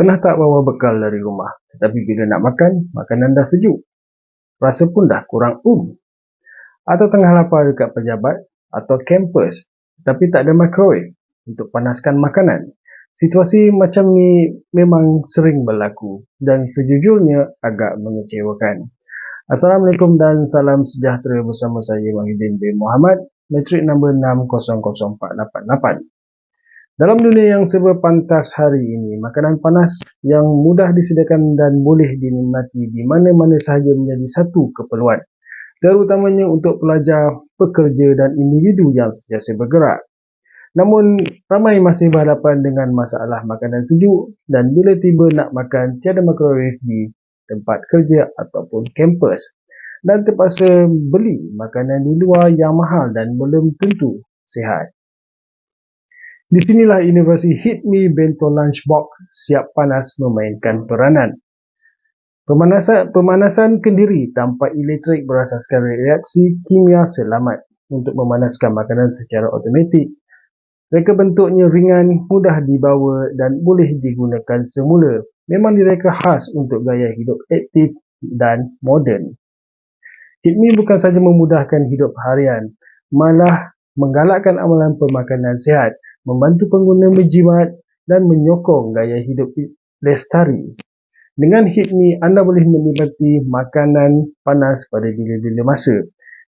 Pernah tak bawa bekal dari rumah, tetapi bila nak makan, makanan dah sejuk? Rasa pun dah kurang um. Atau tengah lapar dekat pejabat atau kampus, tapi tak ada microwave untuk panaskan makanan? Situasi macam ni memang sering berlaku dan sejujurnya agak mengecewakan. Assalamualaikum dan salam sejahtera bersama saya Mahidin bin Muhammad, metrik nombor 600488. Dalam dunia yang serba pantas hari ini, makanan panas yang mudah disediakan dan boleh dinikmati di mana-mana sahaja menjadi satu keperluan. Terutamanya untuk pelajar, pekerja dan individu yang sentiasa bergerak. Namun, ramai masih berhadapan dengan masalah makanan sejuk dan bila tiba nak makan, tiada microwave di tempat kerja ataupun kampus. Dan terpaksa beli makanan di luar yang mahal dan belum tentu sihat. Di sinilah inovasi HitMe Bento Lunchbox siap panas memainkan peranan. Pemanasan, pemanasan kendiri tanpa elektrik berasaskan reaksi kimia selamat untuk memanaskan makanan secara automatik. Reka bentuknya ringan, mudah dibawa dan boleh digunakan semula. Memang direka khas untuk gaya hidup aktif dan moden. HitMe bukan sahaja memudahkan hidup harian, malah menggalakkan amalan pemakanan sihat membantu pengguna menjimat dan menyokong gaya hidup lestari. Dengan HitMe, anda boleh menikmati makanan panas pada bila-bila masa,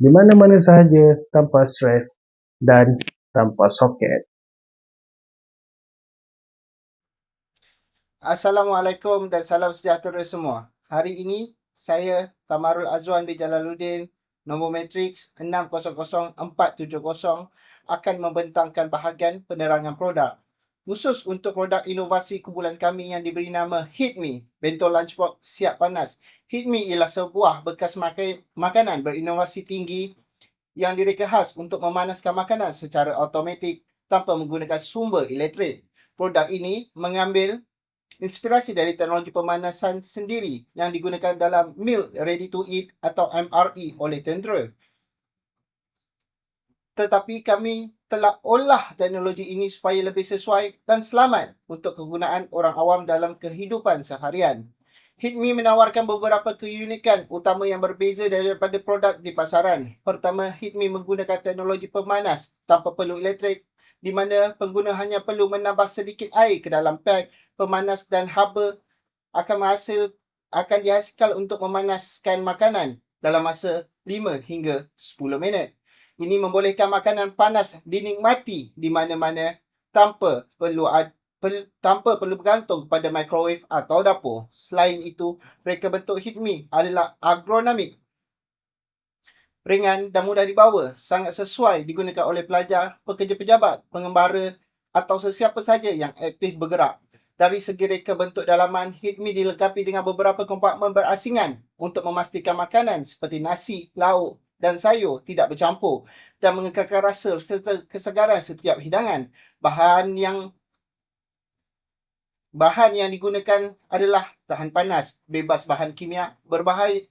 di mana-mana sahaja tanpa stres dan tanpa soket. Assalamualaikum dan salam sejahtera semua. Hari ini, saya Tamarul Azwan bin Jalaluddin nombor matriks 600470 akan membentangkan bahagian penerangan produk. Khusus untuk produk inovasi kumpulan kami yang diberi nama HitMe, bento lunchbox siap panas. HitMe ialah sebuah bekas makan makanan berinovasi tinggi yang direka khas untuk memanaskan makanan secara automatik tanpa menggunakan sumber elektrik. Produk ini mengambil inspirasi dari teknologi pemanasan sendiri yang digunakan dalam meal ready to eat atau MRE oleh tentera. Tetapi kami telah olah teknologi ini supaya lebih sesuai dan selamat untuk kegunaan orang awam dalam kehidupan seharian. HitMe menawarkan beberapa keunikan utama yang berbeza daripada produk di pasaran. Pertama, HitMe menggunakan teknologi pemanas tanpa perlu elektrik di mana pengguna hanya perlu menambah sedikit air ke dalam pack pemanas dan haba akan menghasil akan dihasilkan untuk memanaskan makanan dalam masa 5 hingga 10 minit. Ini membolehkan makanan panas dinikmati di mana-mana tanpa perlu per, tanpa perlu bergantung pada microwave atau dapur. Selain itu, reka bentuk HitMe adalah agronomik ringan dan mudah dibawa, sangat sesuai digunakan oleh pelajar, pekerja pejabat, pengembara atau sesiapa saja yang aktif bergerak. Dari segi reka bentuk dalaman, HitMe dilengkapi dengan beberapa kompartmen berasingan untuk memastikan makanan seperti nasi, lauk dan sayur tidak bercampur dan mengekalkan rasa serta kesegaran setiap hidangan. Bahan yang bahan yang digunakan adalah tahan panas, bebas bahan kimia berbahaya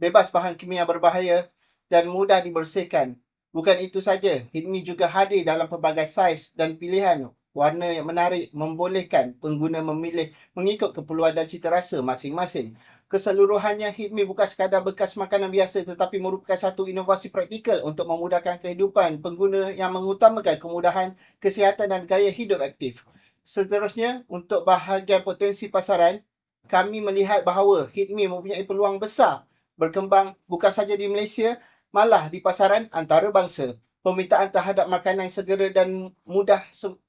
bebas bahan kimia berbahaya dan mudah dibersihkan. Bukan itu saja, HitMe juga hadir dalam pelbagai saiz dan pilihan warna yang menarik membolehkan pengguna memilih mengikut keperluan dan cita rasa masing-masing. Keseluruhannya, HitMe bukan sekadar bekas makanan biasa tetapi merupakan satu inovasi praktikal untuk memudahkan kehidupan pengguna yang mengutamakan kemudahan, kesihatan dan gaya hidup aktif. Seterusnya, untuk bahagian potensi pasaran, kami melihat bahawa HitMe mempunyai peluang besar berkembang bukan saja di Malaysia, malah di pasaran antarabangsa. Permintaan terhadap makanan segera dan mudah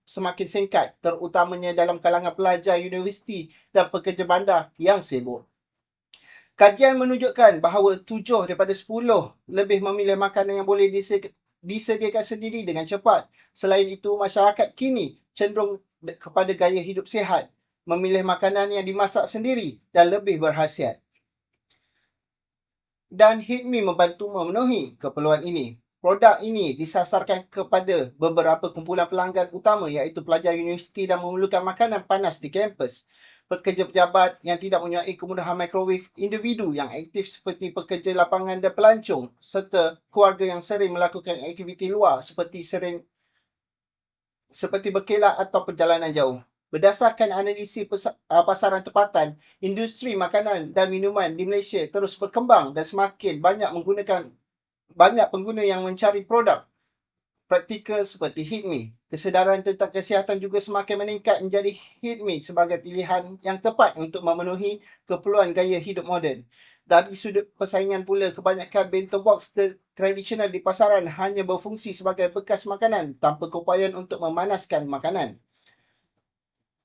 semakin singkat, terutamanya dalam kalangan pelajar universiti dan pekerja bandar yang sibuk. Kajian menunjukkan bahawa tujuh daripada sepuluh lebih memilih makanan yang boleh disediakan sendiri dengan cepat. Selain itu, masyarakat kini cenderung kepada gaya hidup sihat, memilih makanan yang dimasak sendiri dan lebih berhasiat dan HitMe membantu memenuhi keperluan ini. Produk ini disasarkan kepada beberapa kumpulan pelanggan utama iaitu pelajar universiti dan memerlukan makanan panas di kampus, pekerja pejabat yang tidak mempunyai kemudahan microwave, individu yang aktif seperti pekerja lapangan dan pelancong serta keluarga yang sering melakukan aktiviti luar seperti sering seperti berkelak atau perjalanan jauh. Berdasarkan analisis uh, pasaran tempatan, industri makanan dan minuman di Malaysia terus berkembang dan semakin banyak menggunakan banyak pengguna yang mencari produk praktikal seperti HitMe. Kesedaran tentang kesihatan juga semakin meningkat menjadi HitMe sebagai pilihan yang tepat untuk memenuhi keperluan gaya hidup moden. Dari sudut persaingan pula, kebanyakan bento box tradisional di pasaran hanya berfungsi sebagai bekas makanan tanpa keupayaan untuk memanaskan makanan.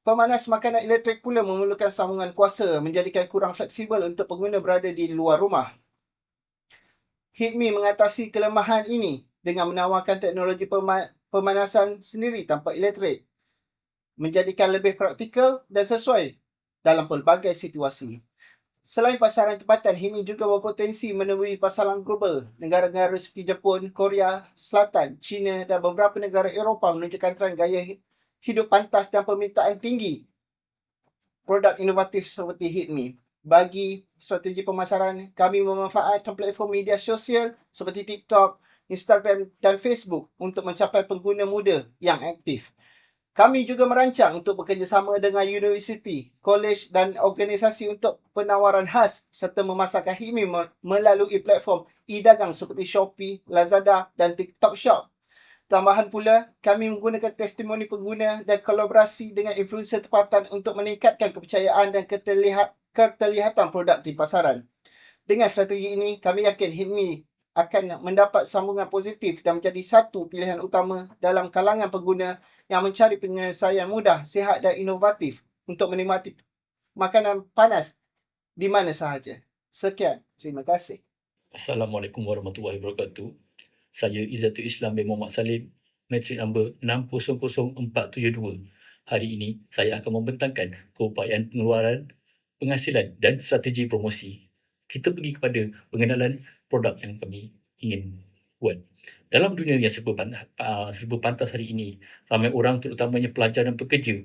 Pemanas makanan elektrik pula memerlukan sambungan kuasa menjadikan kurang fleksibel untuk pengguna berada di luar rumah. HitMe mengatasi kelemahan ini dengan menawarkan teknologi pema- pemanasan sendiri tanpa elektrik. Menjadikan lebih praktikal dan sesuai dalam pelbagai situasi. Selain pasaran tempatan, HitMe juga berpotensi menemui pasaran global. Negara-negara seperti Jepun, Korea Selatan, China dan beberapa negara Eropah menunjukkan trend gaya hidup pantas dan permintaan tinggi produk inovatif seperti HitMe. Bagi strategi pemasaran, kami memanfaatkan platform media sosial seperti TikTok, Instagram dan Facebook untuk mencapai pengguna muda yang aktif. Kami juga merancang untuk bekerjasama dengan universiti, kolej dan organisasi untuk penawaran khas serta memasarkan HitMe melalui platform e-dagang seperti Shopee, Lazada dan TikTok Shop. Tambahan pula, kami menggunakan testimoni pengguna dan kolaborasi dengan influencer tempatan untuk meningkatkan kepercayaan dan keterlihat, keterlihatan produk di pasaran. Dengan strategi ini, kami yakin HitMe akan mendapat sambungan positif dan menjadi satu pilihan utama dalam kalangan pengguna yang mencari penyelesaian mudah, sihat dan inovatif untuk menikmati makanan panas di mana sahaja. Sekian, terima kasih. Assalamualaikum warahmatullahi wabarakatuh. Saya Izzatul Islam bin Muhammad Salim, matrik number 600472. Hari ini saya akan membentangkan keupayaan pengeluaran, penghasilan dan strategi promosi. Kita pergi kepada pengenalan produk yang kami ingin buat. Dalam dunia yang serba pantas, serba pantas hari ini, ramai orang terutamanya pelajar dan pekerja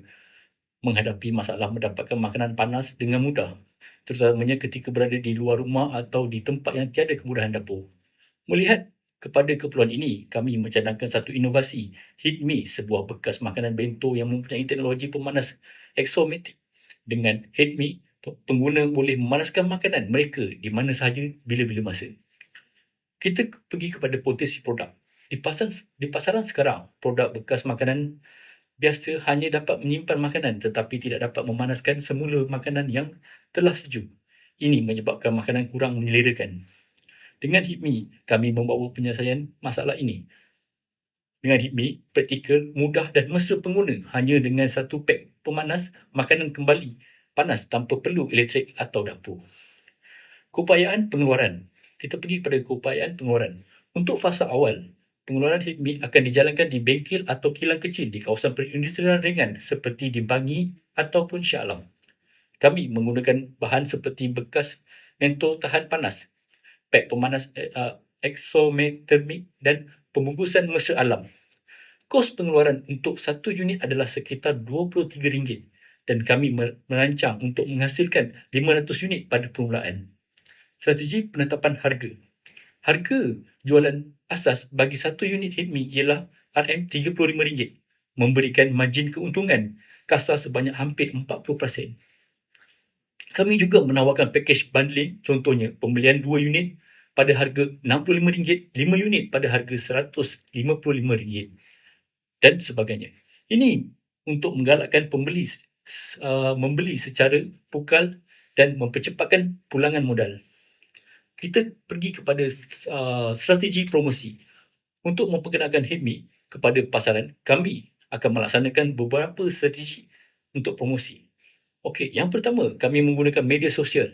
menghadapi masalah mendapatkan makanan panas dengan mudah terutamanya ketika berada di luar rumah atau di tempat yang tiada kemudahan dapur. Melihat kepada keperluan ini, kami mencadangkan satu inovasi, HitMe, sebuah bekas makanan bento yang mempunyai teknologi pemanas exomatic. Dengan HitMe, pengguna boleh memanaskan makanan mereka di mana sahaja bila-bila masa. Kita pergi kepada potensi produk. Di pasaran, di pasaran sekarang, produk bekas makanan biasa hanya dapat menyimpan makanan tetapi tidak dapat memanaskan semula makanan yang telah sejuk. Ini menyebabkan makanan kurang menyelerakan. Dengan HIPMI, kami membawa penyelesaian masalah ini. Dengan HIPMI, praktikal, mudah dan mesra pengguna hanya dengan satu pek pemanas, makanan kembali panas tanpa perlu elektrik atau dapur. Keupayaan pengeluaran. Kita pergi pada keupayaan pengeluaran. Untuk fasa awal, pengeluaran HIPMI akan dijalankan di bengkel atau kilang kecil di kawasan perindustrian ringan seperti di Bangi ataupun Shah Alam. Kami menggunakan bahan seperti bekas mentol tahan panas pek pemanas uh, exothermic dan pembungkusan mesra alam. Kos pengeluaran untuk satu unit adalah sekitar RM23 dan kami merancang untuk menghasilkan 500 unit pada permulaan. Strategi penetapan harga. Harga jualan asas bagi satu unit HitMe ialah RM35, memberikan margin keuntungan kasar sebanyak hampir 40%. Kami juga menawarkan package bundling, contohnya pembelian 2 unit pada harga RM65, 5 unit pada harga RM155 dan sebagainya. Ini untuk menggalakkan pembeli uh, membeli secara pukal dan mempercepatkan pulangan modal. Kita pergi kepada uh, strategi promosi. Untuk memperkenalkan HIPMI kepada pasaran, kami akan melaksanakan beberapa strategi untuk promosi. Okey, yang pertama, kami menggunakan media sosial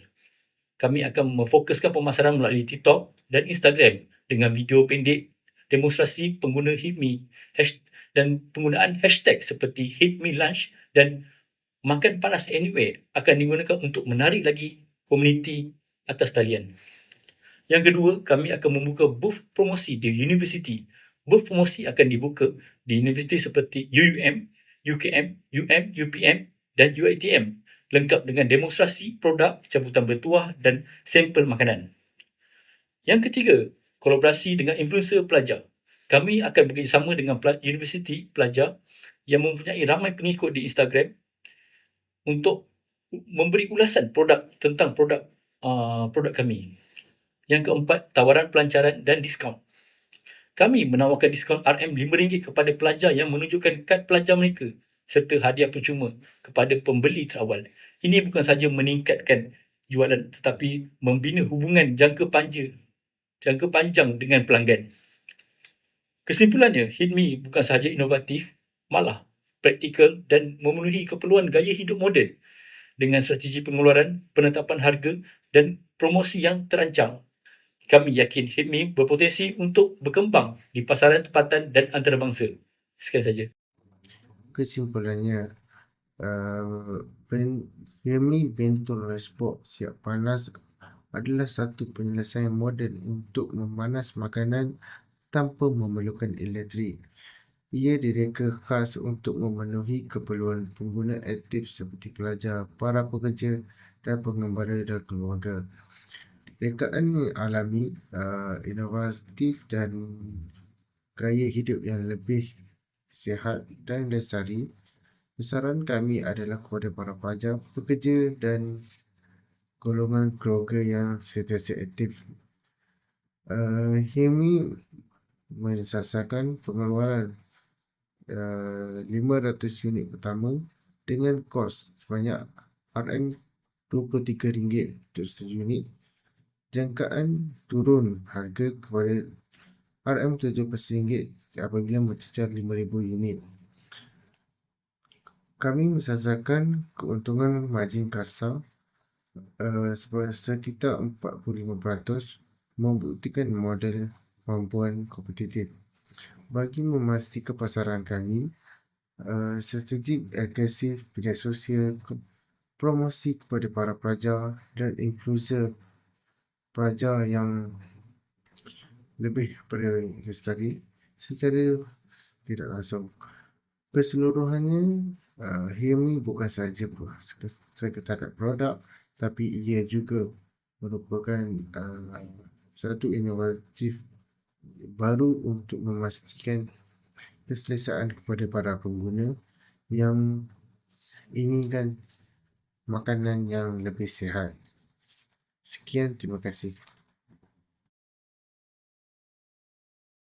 kami akan memfokuskan pemasaran melalui TikTok dan Instagram dengan video pendek demonstrasi pengguna HitMe dan penggunaan hashtag seperti HitMe Lunch dan Makan Panas Anywhere akan digunakan untuk menarik lagi komuniti atas talian. Yang kedua, kami akan membuka booth promosi di universiti. Booth promosi akan dibuka di universiti seperti UUM, UKM, UM, UPM dan UITM lengkap dengan demonstrasi produk, cabutan bertuah dan sampel makanan. Yang ketiga, kolaborasi dengan influencer pelajar. Kami akan bekerjasama dengan universiti pelajar yang mempunyai ramai pengikut di Instagram untuk memberi ulasan produk tentang produk uh, produk kami. Yang keempat, tawaran pelancaran dan diskaun. Kami menawarkan diskaun RM RM5 kepada pelajar yang menunjukkan kad pelajar mereka serta hadiah percuma kepada pembeli terawal. Ini bukan sahaja meningkatkan jualan tetapi membina hubungan jangka panjang jangka panjang dengan pelanggan. Kesimpulannya, HitMe bukan sahaja inovatif, malah praktikal dan memenuhi keperluan gaya hidup moden dengan strategi pengeluaran, penetapan harga dan promosi yang terancang. Kami yakin HitMe berpotensi untuk berkembang di pasaran tempatan dan antarabangsa. Sekian saja. Kesimpulannya, uh, ben, Yemi Bentol Rashbox siap panas adalah satu penyelesaian moden untuk memanas makanan tanpa memerlukan elektrik. Ia direka khas untuk memenuhi keperluan pengguna aktif seperti pelajar, para pekerja dan pengembara dan keluarga. Rekaan alami, uh, inovatif dan gaya hidup yang lebih sihat dan lestari. Besaran kami adalah kepada para pelajar, pekerja dan golongan keluarga yang sentiasa aktif. Uh, ini mensasarkan pengeluaran uh, 500 unit pertama dengan kos sebanyak RM23 untuk satu unit jangkaan turun harga kepada RM17 apabila mencecar 5,000 unit. Kami mensasarkan keuntungan margin kasar uh, sekitar 45% membuktikan model mampuan kompetitif. Bagi memastikan pasaran kami, uh, strategi agresif media sosial, promosi kepada para pelajar dan influencer pelajar yang lebih pada lestari secara tidak langsung. Keseluruhannya, uh, Hilmi bukan sahaja seketakat produk tapi ia juga merupakan uh, satu inovatif baru untuk memastikan keselesaan kepada para pengguna yang inginkan makanan yang lebih sihat. Sekian, terima kasih.